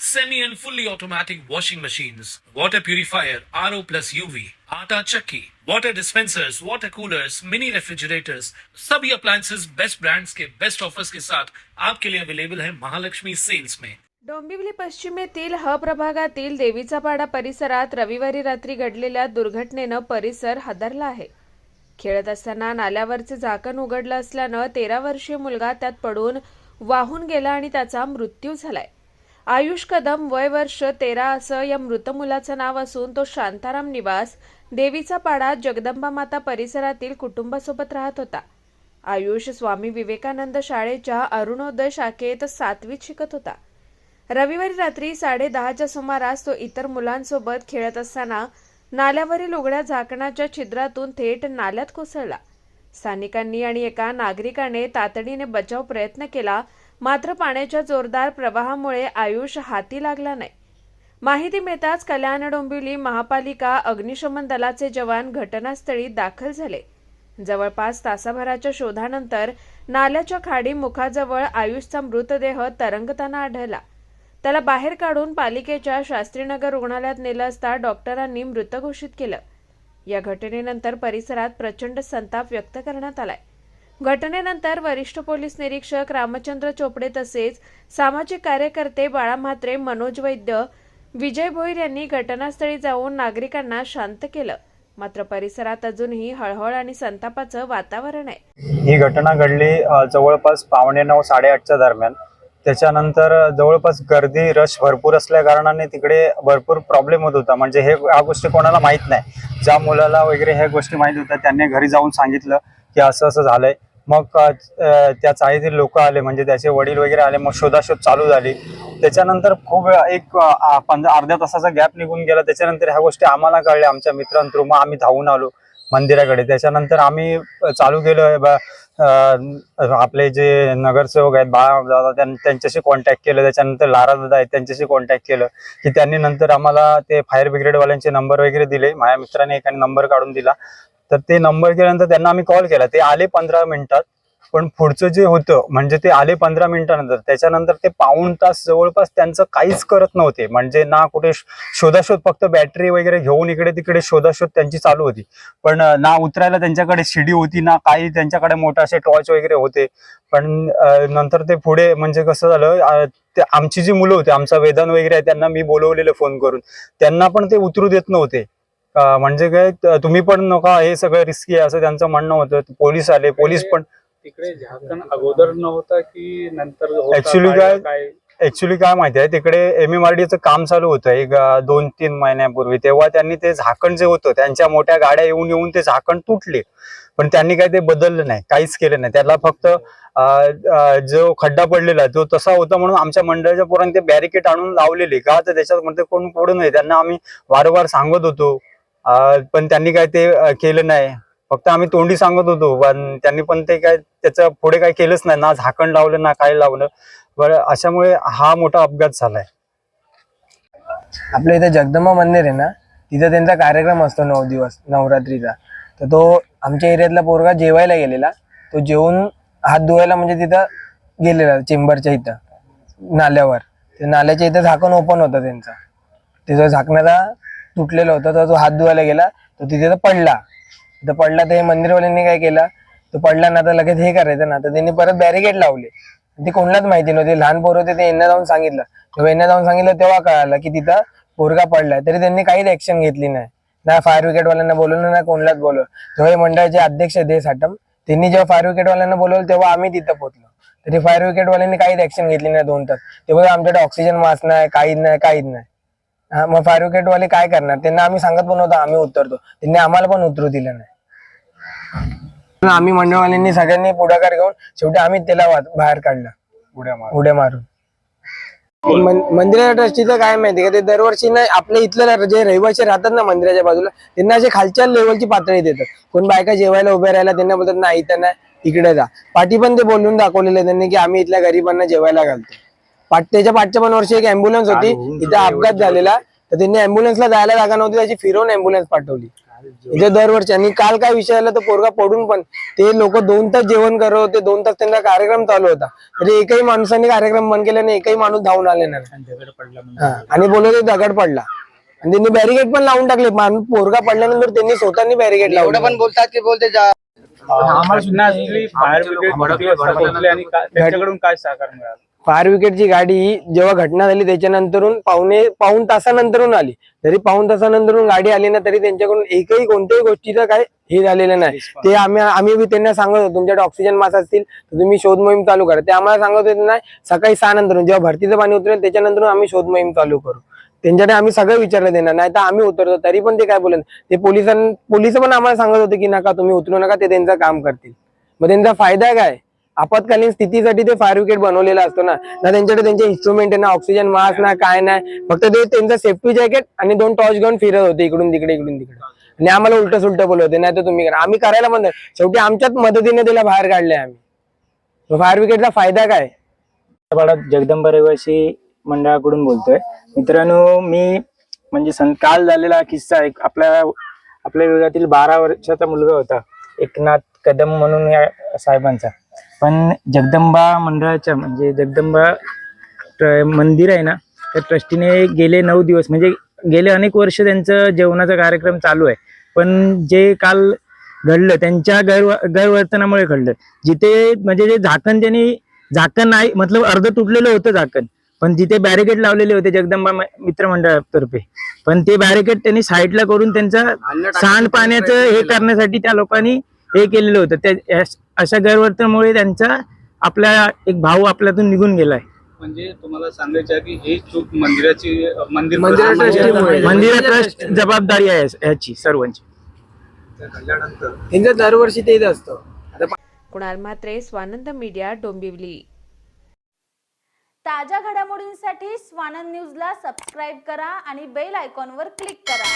semi and fully automatic washing machines, water purifier, RO plus UV, आटा चक्की, water dispensers, water coolers, mini refrigerators, सभी appliances. Best brands के best offers के साथ आपके लिए अवेलेबल है महालक्ष्मी सेल्स में डोंबिवली पश्चिमेतील ह प्रभागातील देवीचा पाडा परिसरात रविवारी रात्री घडलेल्या दुर्घटनेनं परिसर हादरला आहे. खेळत असताना नाल्यावरचे झाकण उघडलं असल्यानं तेरा वर्षीय मुलगा त्यात पडून वाहून गेला आणि त्याचा मृत्यू झालाय. आयुष कदम वय वर्ष तेरा असं या मृत मुलाचं नाव असून तो शांताराम निवास देवीचा पाडा जगदंबा माता परिसरातील कुटुंबासोबत राहत होता. आयुष स्वामी विवेकानंद शाळेच्या अरुणोदय शाखेत सातवीत शिकत होता. रविवारी रात्री साडे दहाच्या सुमारास तो इतर मुलांसोबत खेळत असताना नाल्यावरील उघड्या झाकणाच्या छिद्रातून थेट नाल्यात कोसळला. स्थानिकांनी आणि एका नागरिकाने तातडीने बचाव प्रयत्न केला मात्र पाण्याच्या जोरदार प्रवाहामुळे आयुष हाती लागला नाही. माहिती मिळताच कल्याण डोंबिवली महापालिका अग्निशमन दलाचे जवान घटनास्थळी दाखल झाले. जवळपास तासाभराच्या शोधानंतर नाल्याच्या खाडी मुखाजवळ आयुषचा मृतदेह तरंगताना आढळला. त्याला बाहेर काढून पालिकेच्या शास्त्रीनगर रुग्णालयात नेलं असता डॉक्टरांनी मृत घोषित केलं. या घटनेनंतर परिसरात प्रचंड संताप व्यक्त करण्यात आलाय. घटनेनंतर वरिष्ठ पोलीस निरीक्षक रामचंद्र चोपडे तसेच सामाजिक कार्यकर्ते बाळा म्हात्रे मनोज वैद्य विजय भोईर यांनी घटनास्थळी जाऊन नागरिकांना शांत केलं. मात्र परिसरात अजूनही हळहळ आणि संतापाचं वातावरण आहे. ही घटना घडली जवळपास पावणे नऊ साडेआठच्या दरम्यान. त्याच्यानंतर जवळपास गर्दी रश भरपूर असल्या कारणाने तिकडे भरपूर प्रॉब्लेम होत होता. म्हणजे हे ह्या गोष्टी कोणाला माहीत नाही. ज्या मुलाला वगैरे ह्या गोष्टी माहीत होत्या त्यांनी घरी जाऊन सांगितलं की असं असं झालंय. मग त्या चाळीतील लोक आले म्हणजे त्याचे वडील वगैरे आले मग शोधाशोध चालू झाली. त्याच्यानंतर खूप वेळा एक पंधरा अर्ध्या तासाचा गॅप निघून गेला. त्याच्यानंतर ह्या गोष्टी आम्हाला कळल्या आमच्या मित्रांथ्रू मग आम्ही धावून आलो मंदिराकडे. त्याच्यानंतर आम्ही चालू केलं. आपले जे नगरसेवक आहेत बाळा दादा त्यांच्याशी कॉन्टॅक्ट केलं. त्याच्यानंतर लारा दादा आहेत त्यांच्याशी कॉन्टॅक्ट केलं. की त्यांनी नंतर आम्हाला ते फायर ब्रिगेडवाल्यांचे नंबर वगैरे दिले. माझ्या मित्राने एकाने नंबर काढून दिला. तर ते नंबर केल्यानंतर त्यांना आम्ही कॉल केला. ते आले पंधरा मिनिटात. पण पुढचं जे होतं म्हणजे ते आले पंधरा मिनिटानंतर त्याच्यानंतर ते पाऊण तास जवळपास त्यांचं काहीच करत नव्हते. म्हणजे ना कुठे शोधाशोध फक्त बॅटरी वगैरे घेऊन इकडे तिकडे शोधाशोध त्यांची चालू होती. पण ना उतरायला त्यांच्याकडे शिडी होती ना काही त्यांच्याकडे मोठे असे टॉर्च वगैरे होते. पण नंतर ते पुढे म्हणजे कसं झालं आमची जी मुलं होती आमचा वेदन वगैरे आहे त्यांना मी बोलवलेलं फोन करून त्यांना पण ते उतरू देत नव्हते. म्हणजे काय तुम्ही पण नका हे सगळं रिस्की आहे असं त्यांचं म्हणणं होतं. पोलीस आले पोलीस पण तिकडे झाकण अगोदर नव्हता की नंतर? Actually काय- ऍक्च्युली काय? माहिती आहे तिकडे एम एम आर डीचं काम चालू होतं एक दोन तीन महिन्यापूर्वी. तेव्हा त्यांनी ते झाकण जे होतं त्यांच्या मोठ्या गाड्या येऊन येऊन ते झाकण तुटले. पण त्यांनी काय ते बदललं नाही काहीच केलं नाही. त्याला फक्त जो खड्डा पडलेला तो तसा होता म्हणून आमच्या मंडळाच्या पोरांनी ते बॅरिकेड आणून लावलेले. का तर त्याच्यात मध्ये कोण पडू नये त्यांना आम्ही वारंवार सांगत होतो. पण त्यांनी काय ते केलं नाही. फक्त आम्ही तोंडी सांगत होतो पण त्यांनी पण ते काय त्याचं पुढे काय केलंच नाही. ना झाकण लावलं ना काय लावलं. बरं अशामुळे हा मोठा अपघात झालाय. आपल्या इथे जगदंबा मंदिर आहे ना तिथं त्यांचा कार्यक्रम असतो नऊ दिवस नवरात्रीचा. तर तो आमच्या एरियातला पोरगा जेवायला गेलेला. तो जेवून हात धुवायला म्हणजे तिथं गेलेला चेंबरच्या इथं नाल्यावर. ते नाल्याच्या इथं झाकण ओपन होतं त्यांचं. तिथं झाकणाचा तुटलेलं होतं तर तो हात धुवायला गेला तो तिथे तर पडला. तर पडला तर हे मंदिरवाल्यांनी काय केलं? तो पडला ना तर लगेच हे करायचं ना तर त्यांनी परत बॅरिकेड लावले. ते कोणालाच माहिती नव्हती लहान पोर होते ते यांना जाऊन सांगितलं. तेव्हा यांना जाऊन सांगितलं तेव्हा कळालं की तिथं पोरगा पडलाय तरी त्यांनी काहीच ऍक्शन घेतली नाही. ना फायर ब्रिगेडवाल्यांना बोलवलं ना कोणालाच बोलवलं. तेव्हा हे मंडळाचे अध्यक्ष देश साठम त्यांनी जेव्हा फायर ब्रिगेडवाल्यांना बोलवलं तेव्हा आम्ही तिथं पोहोचलो. तरी फायर ब्रिगेडवाल्यांनी काहीच ऍक्शन घेतली नाही दोन तास. तेव्हा आमच्याकडे ऑक्सिजन मास्क नाही काहीच नाही काहीच नाही. हा मग फायर ब्रिगेडवाले काय करणार? त्यांना आम्ही सांगत पण होतो आम्ही उतरतो. त्यांनी आम्हाला पण उतरू दिलं नाही. आम्ही मंडळवाल्यांनी सगळ्यांनी पुढाकार घेऊन शेवटी आम्ही त्याला बाहेर काढलं. उड्या मार उड्या मारून. मंदिराच्या ट्रस्टीचं काय माहिती का? ते दरवर्षी ना आपल्या इथलं जे रहिवासी राहतात ना मंदिराच्या बाजूला त्यांना असे खालच्या लेवलची पातळी देतात. कोण बायका जेवायला उभ्या राहायला त्यांना बोलतात नाही इथं नाही इकडे जा. पाठी पण ते बोलून दाखवलेलं त्यांनी की आम्ही इथल्या गरिबांना जेवायला घालतो त्याच्या पाठच्या पण वर्षी एक अँब्युलन्स होती. इथे अपघात झालेला. तर त्यांनी अँब्युलन्सला जायला जागा नव्हती त्याची फिरवून अँब्युलन्स पाठवली. इथे दरवर्षी. आणि काल काय विषय आला तर पोरगा पडून पण ते लोक दोन तास जेवण करत होते दोन तास त्यांचा कार्यक्रम चालू होता. तरी एकही माणसाने कार्यक्रम बंद केला नाही एकही माणूस धावून आले नाही. आणि बोलत होते दगड पडला. आणि त्यांनी बॅरिकेड पण लावून टाकले. माणूस पोरगा पडल्यानंतर त्यांनी स्वतःनी बॅरिकेड लावलं पण बोलतात की बोलते जा. आम्हाला फायर ब्रिगेड आणि त्यांच्याकडून काय सहकार मिळालं? फायर ब्रिगेडची गाडी जेव्हा घटना झाली त्याच्यानंतरून पावणे पाऊन तासानंतरून आली. जरी पाऊन तासानंतरून गाडी आली ना तरी त्यांच्याकडून एकही कोणत्याही गोष्टीचं काय हे झालेलं नाही. ते आम्ही आम्ही बी त्यांना सांगत होतो तुमच्याकडे ऑक्सिजन मास असतील तर तुम्ही शोध मोहीम चालू करा. ते आम्हाला सांगत होते नाही सकाळी सहा नंतरून जेव्हा भरतीचं पाणी उतरेल त्याच्यानंतर आम्ही शोध मोहीम चालू करू. त्यांच्याकडे आम्ही सगळं विचारलं देणार नाही तर आम्ही उतरतो. तरी पण ते काय बोलत ते पोलिसां पोलीस पण आम्हाला सांगत होते की नका तुम्ही उतरू नका ते त्यांचं काम करतील. मग त्यांचा फायदा काय? आपत्कालीन स्थितीसाठी ते फायर विकेट बनवलेला असतो ना. ना त्यांच्याकडे त्यांचे इन्स्ट्रुमेंट आहे ना ऑक्सिजन मास्क ना काय नाही. फक्त ते त्यांचं सेफ्टी जॅकेट आणि दोन टॉर्च घेऊन फिरत होते इकडून तिकडे इकडून तिकडे. आणि आम्हाला उलट सुलट बोलत होते नाही तर तुम्ही करा. आम्ही करायला म्हणतो शेवटी आमच्याच मदतीने त्याला बाहेर काढले आम्ही. फायर विकेटचा फायदा काय? पाडात जगदंबा रहिवासी मंडळाकडून बोलतोय. मित्रांनो मी म्हणजे काल झालेला किस्सा एक आपल्या आपल्या विभागातील बारा वर्षाचा मुलगा होता. एकनाथ कदम म्हणून या साहेबांचा. पण जगदंबा मंडळाच्या म्हणजे जगदंबा मंदिर आहे ना त्या ट्रस्टीने गेले नऊ दिवस. म्हणजे गेले अनेक वर्ष त्यांचं जेवणाचा कार्यक्रम चालू आहे. पण जे काल घडलं त्यांच्या गैर गैरवर्तनामुळे घडलं. जिथे म्हणजे जे झाकण त्यांनी झाकण नाही मतलब अर्ध तुटलेलं होतं झाकण. पण जिथे बॅरिकेड लावलेले होते जगदंबा मित्रमंडळातर्फे पण ते बॅरिकेड त्यांनी साईडला करून त्यांचं सांडपाण्याचं हे करण्यासाठी त्या लोकांनी हे केलेलं होतं. त्या अशा गैरवर्तनामुळे त्यांचा आपला एक भाऊ आपल्यातून निघून गेलाय. म्हणजे तुम्हाला सांगायचं आहे की ही चूक मंदिराची मंदिर ट्रस्ट जबाबदारी आहे याची सर्वांची. त्यांचं दरवर्षी तेच असतं. कुणाल म्हात्रे स्वानंद मीडिया डोंबिवली. ताज्या घडामोडींसाठी स्वानंद न्यूजला सबस्क्राईब करा आणि बेल आयकॉनवर क्लिक करा.